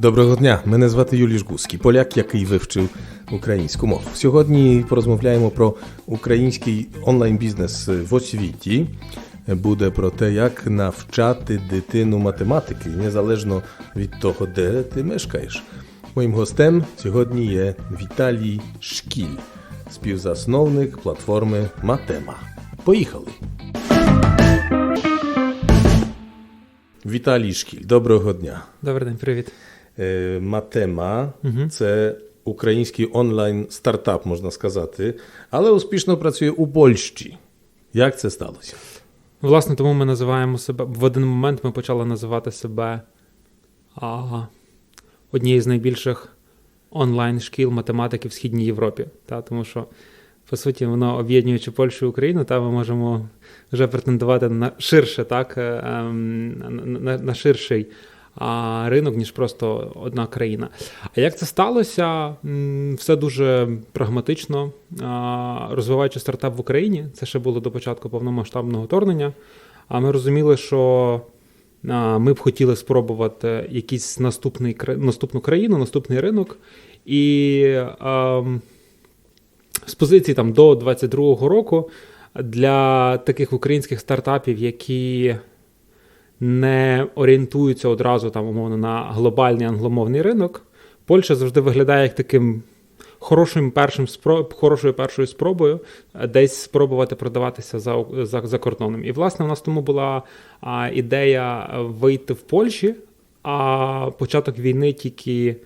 Доброго дня, мене звати Юлій Жгуський, поляк, який вивчив українську мову. Сьогодні порозмовляємо про український онлайн-бізнес в освіті. Буде про те, як навчати дитину математики, незалежно від того, де ти мешкаєш. Моїм гостем сьогодні є Віталій Шкіль, співзасновник платформи Матема. Поїхали! Віталій Шкіль, доброго дня. Добрий день, привіт. Е, Матема це український онлайн стартап, можна сказати, але успішно працює у Польщі. Як це сталося? Власне, тому ми називаємо себе. В один момент ми почали називати себе а, однією з найбільших онлайн-шкіл математики в Східній Європі. Та, тому що, по суті, воно об'єднуючи Польщу і Україну, та ми можемо вже претендувати на ширше, так, е, ем, на, на, ширший ринок, ніж просто одна країна. А як це сталося? Все дуже прагматично. Розвиваючи стартап в Україні, це ще було до початку повномасштабного вторгнення. А ми розуміли, що ми б хотіли спробувати якийсь наступний наступну країну, наступний ринок. І ем, з позиції там до 22-го року для таких українських стартапів, які не орієнтуються одразу там, умовно, на глобальний англомовний ринок, Польща завжди виглядає як таким хорошим першим спро- хорошою першою спробою е, десь спробувати продаватися за, за, за кордоном. І, власне, у нас тому була а, ідея вийти в Польщі, а початок війни тільки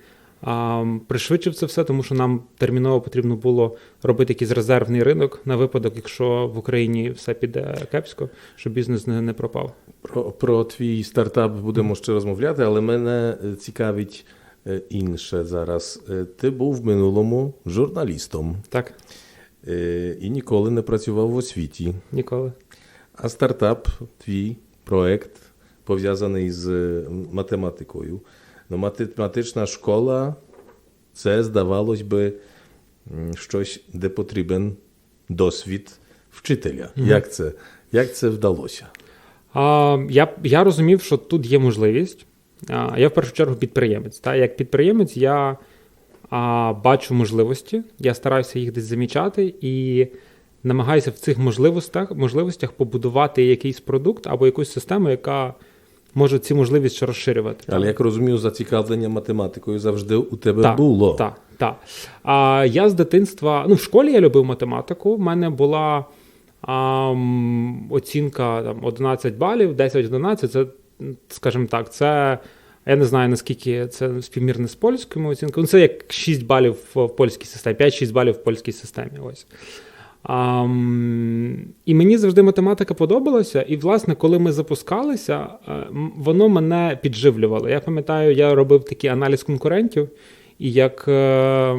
пришвидшив це все, тому що нам терміново потрібно було робити якийсь резервний ринок на випадок, якщо в Україні все піде кепсько, щоб бізнес не, не пропав. Про, про твій стартап будемо ще розмовляти, але мене е, цікавить е, інше зараз. Е, Ти був в минулому журналістом Так, і ніколи не працював в освіті. ніколи. А стартап, твій проект пов'язаний з математикою. Ну, математична школа це, здавалось би, щось, де потрібен досвід вчителя. Як, це, як це вдалося? А, я, я розумів, що тут є можливість. А, я в першу чергу підприємець. Та? Як підприємець я а, бачу можливості, я стараюся їх десь замічати і намагаюся в цих можливостях, можливостях побудувати якийсь продукт або якусь систему, яка може ці можливості ще розширювати. Але як розумію, зацікавлення математикою завжди у тебе Так, було. Так, так. А я з дитинства, ну, в школі я любив математику. В мене була а, оцінка там, 11 балів, 10-11. Це, скажімо так, це. Я не знаю, наскільки це співмірне з польською оцінкою. Ну, це як 6 балів в польській системі, 5-6 балів в польській системі. Ось. А, і мені завжди математика подобалася. І, власне, коли ми запускалися, е, воно мене підживлювало. Я пам'ятаю, я робив такий аналіз конкурентів, і як, е,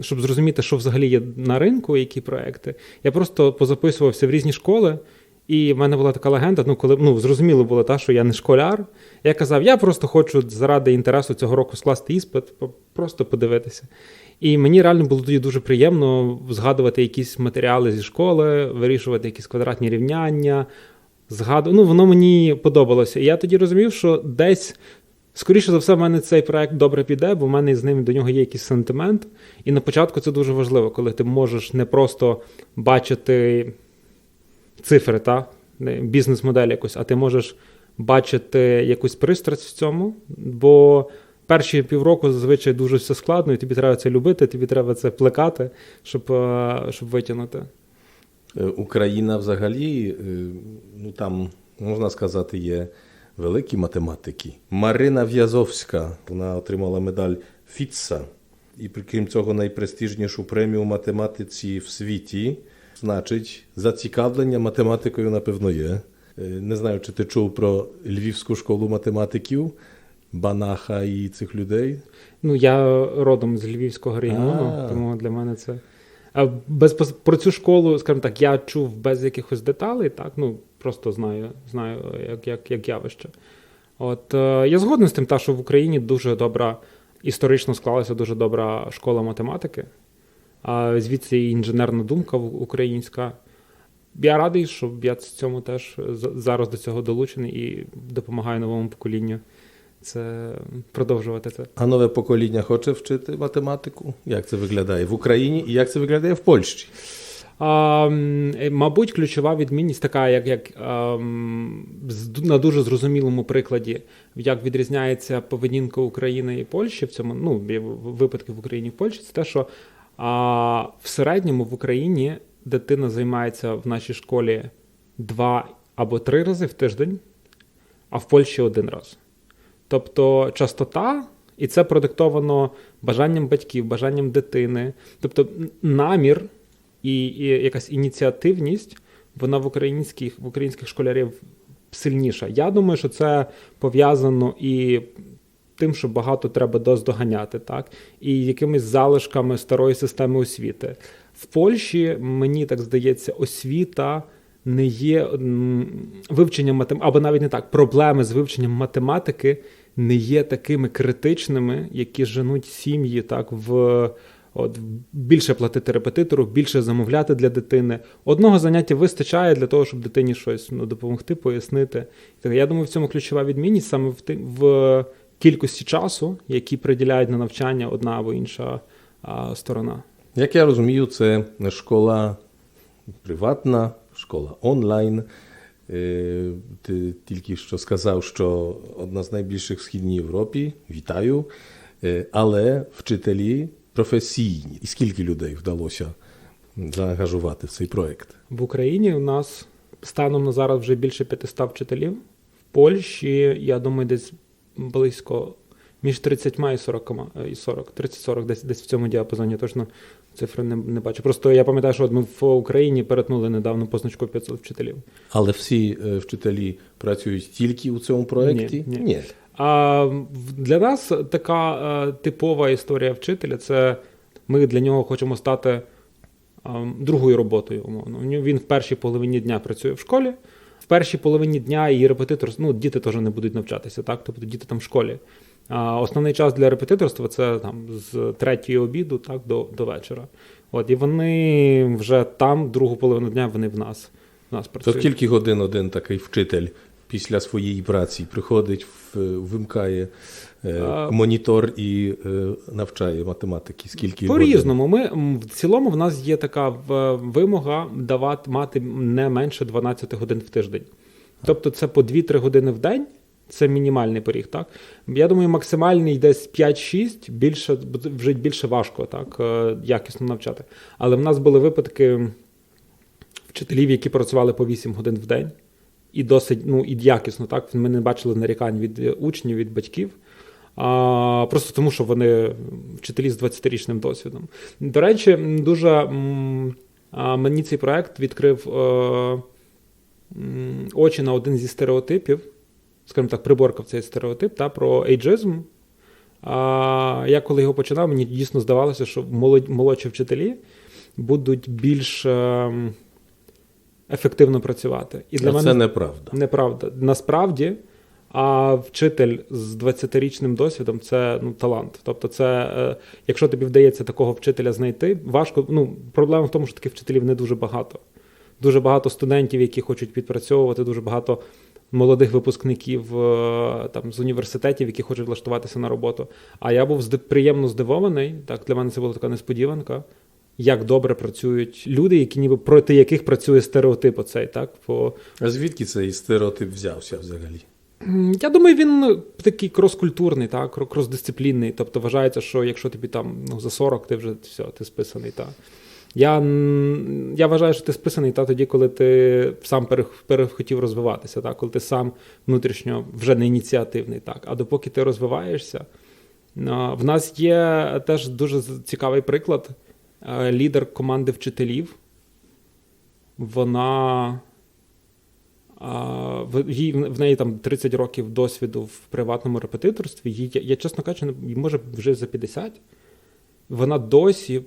щоб зрозуміти, що взагалі є на ринку, які проекти, я просто позаписувався в різні школи. І в мене була така легенда, ну коли ну зрозуміло було, та, що я не школяр. Я казав, я просто хочу заради інтересу цього року скласти іспит, просто подивитися. І мені реально було тоді дуже приємно згадувати якісь матеріали зі школи, вирішувати якісь квадратні рівняння. Згаду... Ну, воно мені подобалося. І я тоді розумів, що десь, скоріше за все, в мене цей проект добре піде, бо в мене з ним до нього є якийсь сентимент. І на початку це дуже важливо, коли ти можеш не просто бачити цифри, та? бізнес-модель якусь, а ти можеш бачити якусь пристрасть в цьому, бо перші півроку зазвичай дуже все складно, і тобі треба це любити, тобі треба це плекати, щоб, е, щоб витягнути. Е, Україна взагалі, е, ну там, можна сказати, є великі математики. Марина В'язовська, вона отримала медаль Фітса. І крім цього, найпрестижнішу премію у математиці в світі. Значить, зацікавлення математикою, напевно, є. Не знаю, чи ти чув про Львівську школу математиків, Банаха і цих людей. Ну, я родом з Львівського регіону, А. тому для мене це. А без про цю школу, скажімо так, я чув без якихось деталей, так, ну просто знаю, знаю як, як, як явище. От е, я згоден з тим, та, що в Україні дуже добра, історично склалася дуже добра школа математики, а звідси і інженерна думка українська. я радий, що я цьому теж зараз до цього долучений і допомагаю новому поколінню це продовжувати це. А нове покоління хоче вчити математику? Як це виглядає в Україні і як це виглядає в Польщі? А, е, мабуть, ключова відмінність така, як, як а, на дуже зрозумілому прикладі, як відрізняється поведінка України і Польщі в цьому, ну, випадки в Україні і в Польщі, це те, що а, в середньому в Україні дитина займається в нашій школі два або три рази в тиждень, а в Польщі один раз. Тобто частота, і це продиктовано бажанням батьків, бажанням дитини. Тобто намір і, і якась ініціативність, вона в українських, в українських школярів сильніша. Я думаю, що це пов'язано і тим, що багато треба доздоганяти, так, і якимись залишками старої системи освіти. В Польщі, мені так здається, освіта не є вивченням математики, або навіть не так, проблеми з вивченням математики не є такими критичними, які женуть сім'ї так в. От більше платити репетитору, більше замовляти для дитини. Одного заняття вистачає для того, щоб дитині щось ну, допомогти, пояснити. Я думаю, в цьому ключова відмінність саме в, ти- в кількості часу, який приділяють на навчання одна або інша а, сторона. Як я розумію, це школа приватна, школа онлайн. Е, Ти тільки що сказав, що одна з найбільших в Східній Європі. Вітаю. Е, Але вчителі професійні. І скільки людей вдалося заангажувати в цей проект? В Україні у нас станом на зараз вже більше 500 вчителів. В Польщі, я думаю, десь близько між 30 і 40, і 40 30-40, десь, десь в цьому діапазоні. Точно цифри не, не бачу. Просто я пам'ятаю, що ми в Україні перетнули недавно позначку 500 вчителів. Але всі е, вчителі працюють тільки у цьому проєкті? Ні, ні. А для нас така е, типова історія вчителя це ми для нього хочемо стати е, другою роботою, умовно. Він в першій половині дня працює в школі. В першій половині дня її репетитор, ну, діти теж не будуть навчатися, так? Тобто діти там в школі. Основний час для репетиторства це там з третьої обіду так, до, до вечора. От, і вони вже там, другу половину дня, вони в нас. В нас То працюють. скільки годин один такий вчитель після своєї праці приходить, в- вимикає е, А- монітор і е, навчає математики? Скільки годин? По-різному. Ми в цілому в нас є така вимога давати мати не менше 12 годин в тиждень. Тобто це по 2-3 години в день. Це мінімальний поріг, так? Я думаю, максимальний десь 5-6, більше вже більше важко так, е, якісно навчати. Але в нас були випадки вчителів, які працювали по 8 годин в день, і досить ну, і якісно, так? Ми не бачили нарікань від е, учнів, від батьків. А, просто тому, що вони вчителі з 20-річним досвідом. До речі, дуже а, мені цей проект відкрив е, м, очі на один зі стереотипів, скажімо так, приборкав цей стереотип та, про ейджизм. А, я коли його починав, мені дійсно здавалося, що молодші вчителі будуть більш е, ефективно працювати. І для А мене це неправда. Неправда. Насправді, а вчитель з 20-річним досвідом це ну, талант. Тобто, це, е, якщо тобі вдається такого вчителя знайти, важко. Ну, проблема в тому, що таких вчителів не дуже багато. Дуже багато студентів, які хочуть підпрацьовувати, дуже багато молодих випускників е, там, з університетів, які хочуть влаштуватися на роботу. А я був приємно здивований. Так, для мене це була така несподіванка. Як добре працюють люди, які ніби проти яких працює стереотип оцей, так? По, А звідки цей стереотип взявся взагалі? Я думаю, він ну, такий крос-культурний, так, кро- крос-дисциплінний. Тобто вважається, що якщо тобі там ну, за 40, ти вже все, ти списаний. Та. Я, я вважаю, що ти списаний та тоді, коли ти сам перех- перехотів розвиватися, так, коли ти сам внутрішньо вже не ініціативний. Так. А допоки ти розвиваєшся, в нас є теж дуже цікавий приклад. Лідер команди вчителів. Вона в, неї там 30 років досвіду в приватному репетиторстві. Їй, я, чесно кажучи, може вже за 50. Вона досі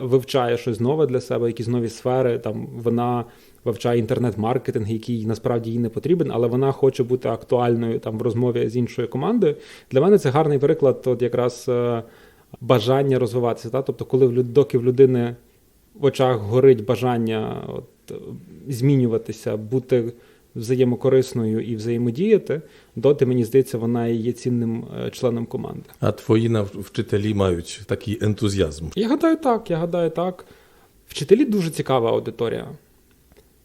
вивчає щось нове для себе, якісь нові сфери. Там, вона вивчає інтернет-маркетинг, який насправді їй не потрібен, але вона хоче бути актуальною там, в розмові з іншою командою. Для мене це гарний приклад от якраз е, бажання розвиватися. Та? Тобто, коли в, доки в людини в очах горить бажання от, е, змінюватися, бути взаємокорисною і взаємодіяти, доти, мені здається, вона і є цінним е, членом команди. А твої вчителі мають такий ентузіазм. Я гадаю, так. Я гадаю, так. Вчителі дуже цікава аудиторія.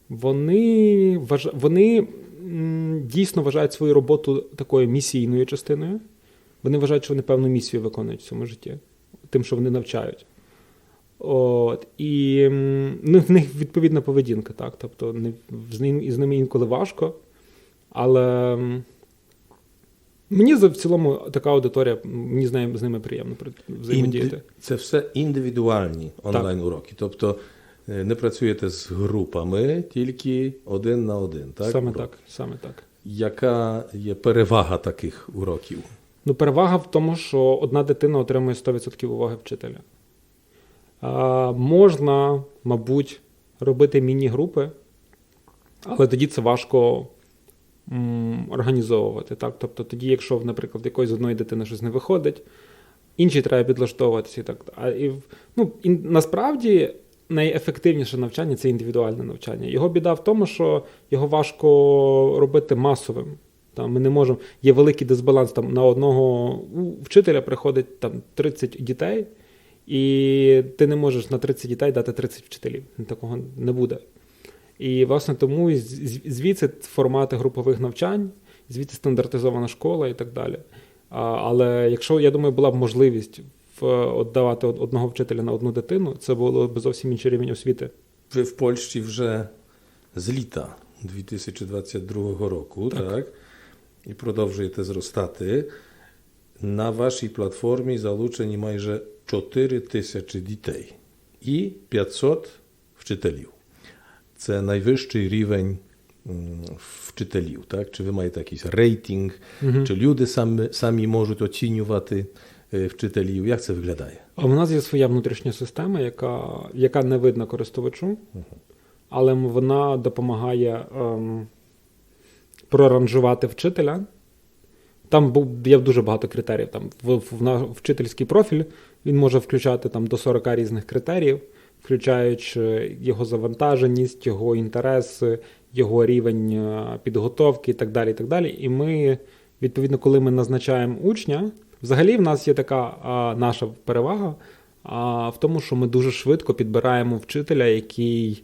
Вони, вваж... вони дійсно вважають свою роботу такою місійною частиною. Вони вважають, що вони певну місію виконують в цьому житті, тим, що вони навчають. От, і ну, в них відповідна поведінка, так. Тобто не, з, ним, з ними інколи важко, але мені в цілому така аудиторія, мені з, нею- з ними приємно взаємодіяти. Інди- Це все індивідуальні онлайн-уроки. Тобто е, не працюєте з групами, тільки один на один. Так? саме Урок. так, саме так. Яка є перевага таких уроків? Ну, перевага в тому, що одна дитина отримує 100% уваги вчителя. Можна, мабуть, робити міні-групи, але тоді це важко організовувати. Так? Тобто тоді, якщо, наприклад, якоїсь з одної дитини щось не виходить, іншій треба підлаштовуватися. Так. А, і, ну, і насправді найефективніше навчання це індивідуальне навчання. Його біда в тому, що його важко робити масовим. Там ми не можемо. Є великий дисбаланс. Там на одного вчителя приходить там 30 дітей, і ти не можеш на 30 дітей дати 30 вчителів. Такого не буде. І власне тому звідси формати групових навчань, звідси стандартизована школа і так далі. Але якщо я думаю, була б можливість в, от давати одного вчителя на одну дитину, це було б зовсім інший рівень освіти. Ви в Польщі вже з літа 2022 року, так. Так. І продовжуєте зростати. На вашій платформі залучені майже 4 тисячі дітей і 500 вчителів. Це найвищий рівень вчителів. Так? Чи ви маєте якийсь рейтинг, Мгм. чи люди самі, самі можуть оцінювати е, вчителів? Як це виглядає? А в нас є своя внутрішня система, яка, яка не видна користувачу, але вона допомагає ем, проранжувати вчителя. Там був, є дуже багато критеріїв. Там в, в, вчительський профіль він може включати там, до 40 різних критеріїв, включаючи його завантаженість, його інтереси, його рівень е, підготовки і так далі. І, так далі. і ми, відповідно, коли ми назначаємо учня, взагалі в нас є така а, наша перевага а, в тому, що ми дуже швидко підбираємо вчителя, який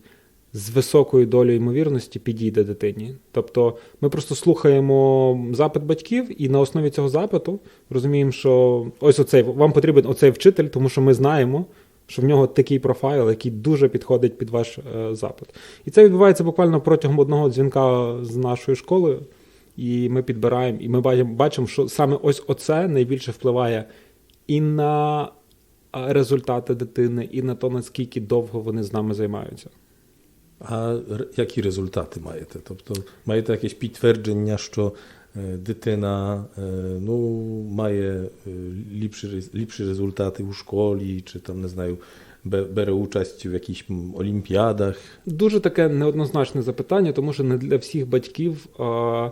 з високою долею ймовірності підійде дитині. Тобто ми просто слухаємо запит батьків, і на основі цього запиту розуміємо, що ось оцей вам потрібен оцей вчитель, тому що ми знаємо, що в нього такий профайл, який дуже підходить під ваш е, запит. І це відбувається буквально протягом одного дзвінка з нашою школою. І ми підбираємо, і ми бачимо, що саме ось оце найбільше впливає і на результати дитини, і на те, наскільки довго вони з нами займаються. А р- які результати маєте? Тобто маєте якесь підтвердження, що е, дитина е, ну, має е, ліпші, рез- ліпші результати у школі, чи там, не знаю, бе- бере участь в якихось м, олімпіадах? Дуже таке неоднозначне запитання, тому що не для всіх батьків а,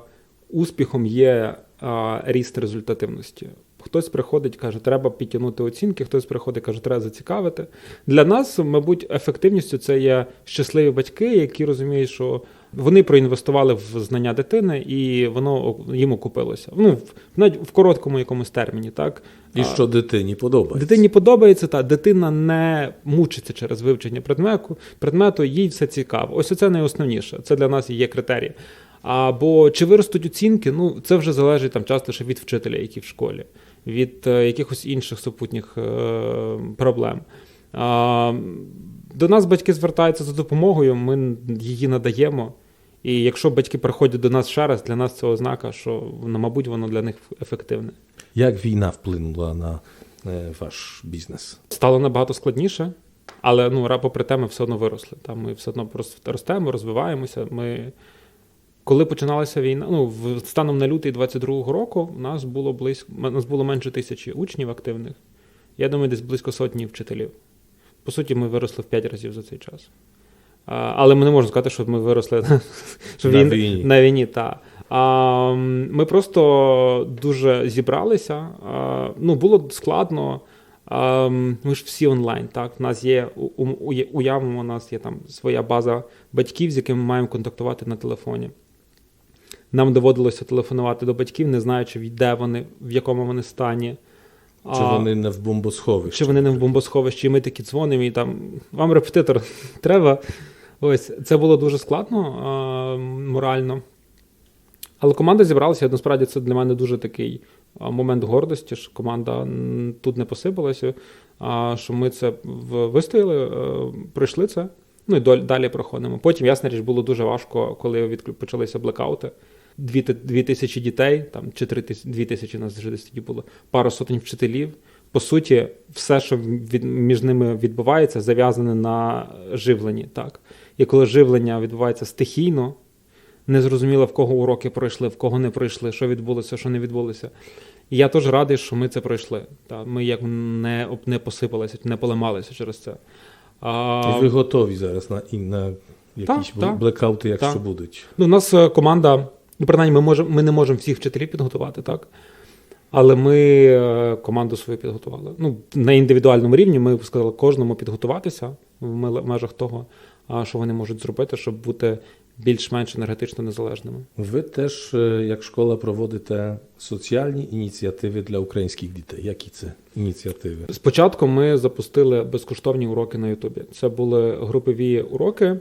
успіхом є а, ріст результативності. Хтось приходить, каже, треба підтягнути оцінки, хтось приходить, каже, треба зацікавити. Для нас, мабуть, ефективністю це є щасливі батьки, які розуміють, що вони проінвестували в знання дитини, і воно їм окупилося. Ну, навіть в короткому якомусь терміні, так? І що дитині подобається? Дитині подобається, та дитина не мучиться через вивчення предмету, предмету, їй все цікаво. Ось це найосновніше. Це для нас є критерії. Або чи виростуть оцінки, ну це вже залежить там часто ще від вчителя, який в школі, від е, якихось інших супутніх е, проблем. До нас батьки звертаються за допомогою, ми її надаємо. І якщо батьки приходять до нас ще раз, для нас це ознака, що ну, мабуть воно для них ефективне. Як війна вплинула на е, ваш бізнес? Стало набагато складніше, але ну, попри те, ми все одно виросли. Там ми все одно просто ростемо, розвиваємося. Ми... Коли починалася війна, ну, станом на лютий 22-го року, у нас було близько, у нас було менше тисячі учнів активних. Я думаю, десь близько сотні вчителів. По суті, ми виросли в 5 разів за цей час. А, але ми не можемо сказати, що ми виросли На він- війні. на війні та. А, ми просто дуже зібралися. А, ну, було складно. ем, ми ж всі онлайн. Так, у нас є у- у- уявимо, у нас є там своя база батьків, з якими ми маємо контактувати на телефоні. Нам доводилося телефонувати до батьків, не знаючи, де вони, в якому вони стані. Чи А, вони не в бомбосховищі? чи вони не в бомбосховищі, і ми такі дзвонимо, і там вам репетитор треба. Ось це було дуже складно а, морально. Але команда зібралася. і Насправді це для мене дуже такий момент гордості, що команда тут не посипалася, а що ми це вистояли, е, пройшли це. Ну і далі проходимо. Потім, ясна річ, було дуже важко, коли почалися блекаути. Дві, тисячі дітей, там чи три тисячі, дві тисячі нас вже десь тоді було, пару сотень вчителів. По суті, все, що від, між ними відбувається, зав'язане на живленні. Так? І коли живлення відбувається стихійно, не зрозуміло, в кого уроки пройшли, в кого не пройшли, що відбулося, що не відбулося. І я теж радий, що ми це пройшли. Та, ми як не, не посипалися, не поламалися через це. А, ви готові зараз на, на якісь Так, так. блекаути, якщо Так. будуть. Ну, у нас е, команда, ну, принаймні, ми, можем, ми не можемо всіх вчителів підготувати, так? Але ми е, команду свою підготували. Ну, на індивідуальному рівні ми сказали кожному підготуватися в межах того, а, що вони можуть зробити, щоб бути більш-менш енергетично незалежними. Ви теж, е, як школа, проводите соціальні ініціативи для українських дітей. Які це ініціативи? Спочатку ми запустили безкоштовні уроки на Ютубі. Це були групові уроки.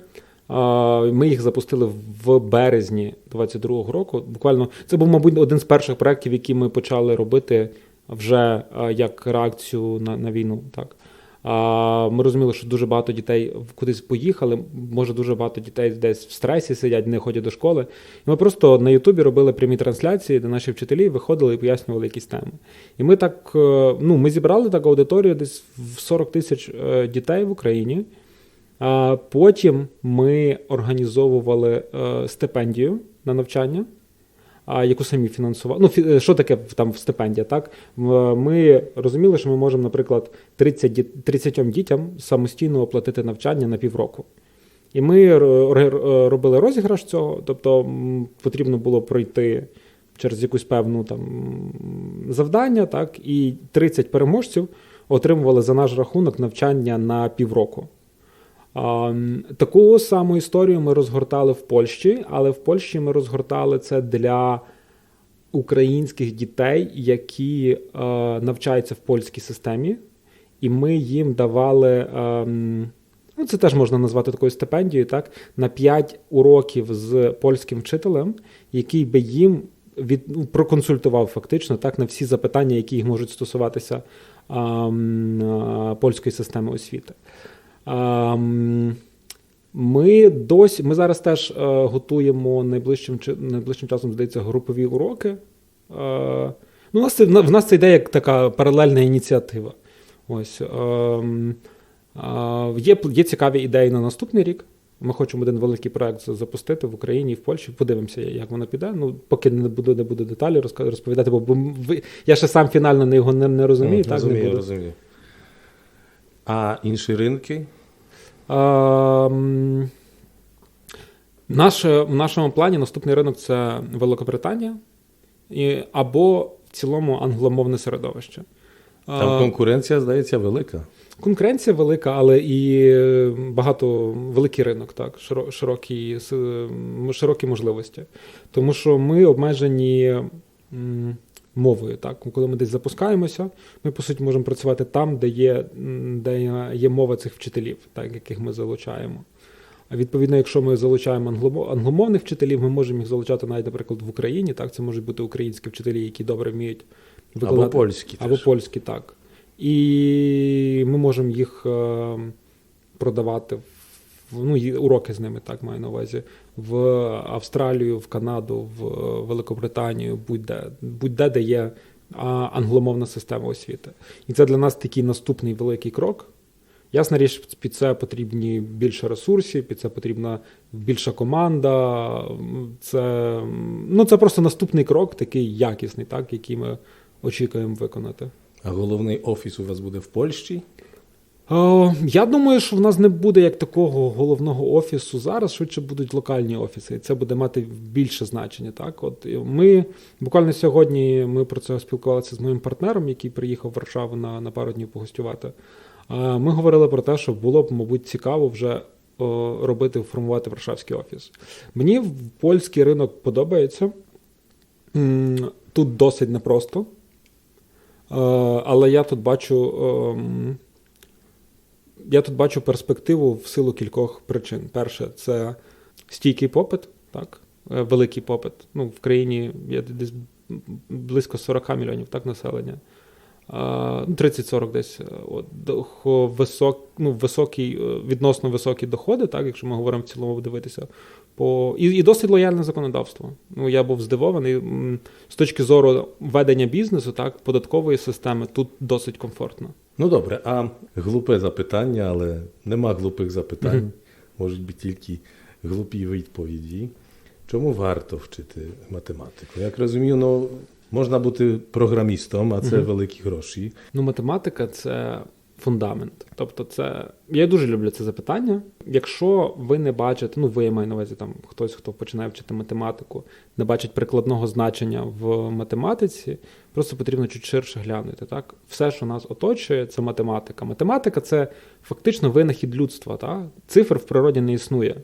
Ми їх запустили в березні 22-го року. Буквально це був, мабуть, один з перших проєктів, які ми почали робити вже як реакцію на, на війну. Так. Ми розуміли, що дуже багато дітей кудись поїхали. Може, дуже багато дітей десь в стресі сидять, не ходять до школи. І ми просто на Ютубі робили прямі трансляції, де наші вчителі виходили і пояснювали якісь теми. І ми так, е, ну, ми зібрали таку аудиторію десь в 40 тисяч е, дітей в Україні. Потім ми організовували е, стипендію на навчання, яку самі фінансували. Ну, е, що таке там стипендія? Так? Ми розуміли, що ми можемо, наприклад, 30, ді- 30 дітям самостійно оплатити навчання на півроку. І ми робили розіграш цього, тобто потрібно було пройти через якусь певну там завдання, так, і 30 переможців отримували за наш рахунок навчання на півроку. Таку саму історію ми розгортали в Польщі, але в Польщі ми розгортали це для українських дітей, які е, навчаються в польській системі, і ми їм давали. ем, Ну, це теж можна назвати такою стипендією, так? На 5 уроків з польським вчителем, який би їм від, ну, проконсультував фактично так, на всі запитання, які їх можуть стосуватися а, польської системи освіти. Ам, ми досі, ми зараз теж е, готуємо найближчим, найближчим часом, здається, групові уроки. Е, ну, у нас це, в нас це йде як така паралельна ініціатива. Ось, ем, є, є цікаві ідеї на наступний рік. Ми хочемо один великий проект запустити в Україні і в Польщі. Подивимося, як воно піде. Ну, поки не буду, не буду деталі розповідати, бо, я ще сам фінально не його не, не розумію. М, так, розумію, не буду. розумію. А інші ринки? Ем, Наше, в нашому плані наступний ринок це Великобританія і, або в цілому англомовне середовище. Там конкуренція, здається, велика. Конкуренція велика, але і багато великий ринок, так, широкі, широкі можливості. Тому що ми обмежені мовою. Так? Коли ми десь запускаємося, ми по суті можемо працювати там, де є, де є- мова цих вчителів, так, яких ми залучаємо. А відповідно, якщо ми залучаємо англомо- англомовних вчителів, ми можемо їх залучати навіть, наприклад, в Україні. Так, це можуть бути українські вчителі, які добре вміють Або польські. Або теж. польські, так. І ми можемо їх е, продавати в ну, уроки з ними, так маю на увазі, в Австралію, в Канаду, в Великобританію, будь-де, будь-де, де є англомовна система освіти. І це для нас такий наступний великий крок. Ясна річ, під це потрібні більше ресурсів, під це потрібна більша команда. Це, ну, це просто наступний крок, такий якісний, так, який ми очікуємо виконати. А головний офіс у вас буде в Польщі? О, я думаю, що в нас не буде як такого головного офісу зараз, швидше будуть локальні офіси, і це буде мати більше значення. Так, от ми буквально сьогодні ми про це спілкувалися з моїм партнером, який приїхав в Варшаву на, на пару днів погостювати. Ми говорили про те, що було б, мабуть, цікаво вже робити, формувати варшавський офіс. Мені польський ринок подобається. Тут досить непросто. Е, Але я тут бачу. Я тут бачу перспективу в силу кількох причин. Перше, це стійкий попит, так, е, великий попит. Ну, в країні є десь близько 40 мільйонів так, населення. А, ну, 30-40 десь е, висок, ну, високий, е, відносно високі доходи, так, якщо ми говоримо в цілому дивитися. По... І, і досить лояльне законодавство. Ну, я був здивований. З точки зору ведення бізнесу, так, податкової системи, тут досить комфортно. Ну добре, а глупе запитання, але нема глупих запитань. Можуть бути тільки глупі відповіді. Чому варто вчити математику? Як розумію, ну можна бути програмістом, а це великі гроші. Ну, математика це фундамент. Тобто, це я дуже люблю це запитання. Якщо ви не бачите, ну ви я маю на увазі там хтось, хто починає вчити математику, не бачить прикладного значення в математиці, просто потрібно чуть ширше глянути. Так, все, що нас оточує, це математика. Математика це фактично винахід людства. Так? Цифр в природі не існує.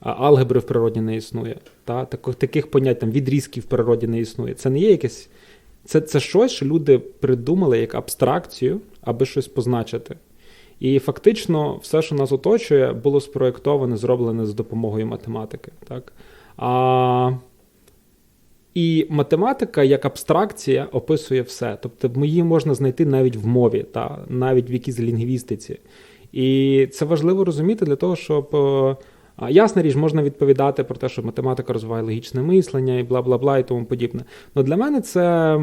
А алгебри в природі не існує. Та? Таких, таких понять там відрізків в природі не існує. Це не є якесь це, це щось, що люди придумали як абстракцію, аби щось позначити. І фактично все, що нас оточує, було спроєктоване, зроблене з допомогою математики. Так? А, і математика як абстракція описує все. Тобто її можна знайти навіть в мові, та, навіть в якійсь лінгвістиці. І це важливо розуміти для того, щоб. Ясна річ, можна відповідати про те, що математика розвиває логічне мислення і бла бла бла і тому подібне. Ну для мене це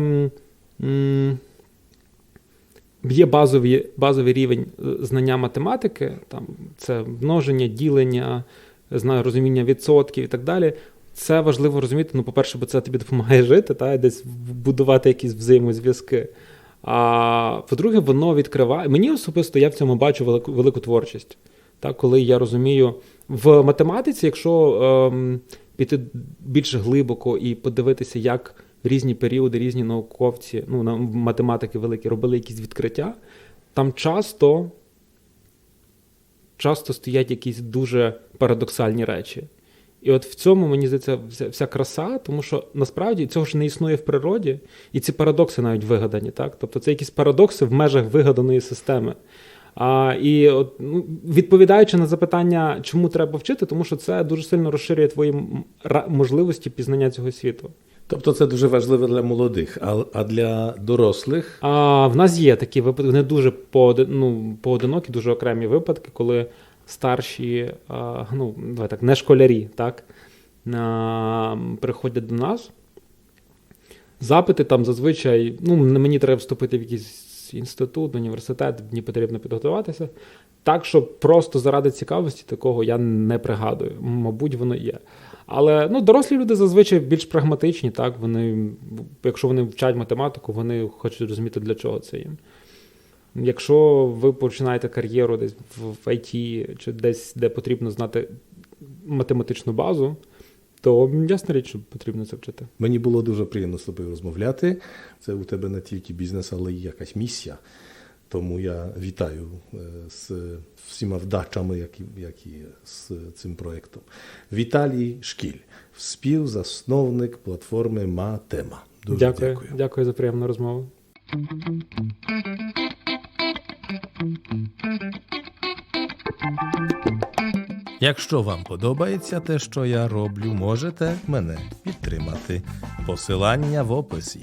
є базові, базовий рівень е, знання математики, там це множення, ділення, знаю, розуміння відсотків і так далі. Це важливо розуміти. Ну, по-перше, бо це тобі допомагає жити, та, і десь будувати якісь взаємозв'язки. А по-друге, воно відкриває. Мені особисто я в цьому бачу велику, велику творчість. Так, коли я розумію, в математиці, якщо ем, піти більш глибоко і подивитися, як різні періоди різні науковці, ну, математики великі, робили якісь відкриття, там часто, часто стоять якісь дуже парадоксальні речі. І от в цьому мені здається вся краса, тому що насправді цього ж не існує в природі, і ці парадокси навіть вигадані, так? Тобто це якісь парадокси в межах вигаданої системи. А, і от, ну, відповідаючи на запитання, чому треба вчити, тому що це дуже сильно розширює твої можливості пізнання цього світу. Тобто це дуже важливо для молодих, а, а для дорослих А в нас є такі випадки, не дуже пооди- ну, поодинокі, дуже окремі випадки, коли старші, а, ну, давай так, не школярі, так, а, приходять до нас. Запити там зазвичай, ну, мені треба вступити в якийсь інститут, університет, мені потрібно підготуватися. Так, що просто заради цікавості такого я не пригадую. Мабуть, воно є. Але ну, дорослі люди зазвичай більш прагматичні, так, вони, якщо вони вчать математику, вони хочуть розуміти, для чого це їм. Якщо ви починаєте кар'єру десь в, IT чи десь, де потрібно знати математичну базу, то ясна річ, що потрібно це вчити. Мені було дуже приємно з тобою розмовляти. Це у тебе не тільки бізнес, але й якась місія. Тому я вітаю е, з всіма вдачами, які, які з цим проєктом. Віталій Шкіль, співзасновник платформи Матема. Дуже дякую, дякую. дякую за приємну розмову. Якщо вам подобається те, що я роблю, можете мене підтримати. Посилання в описі.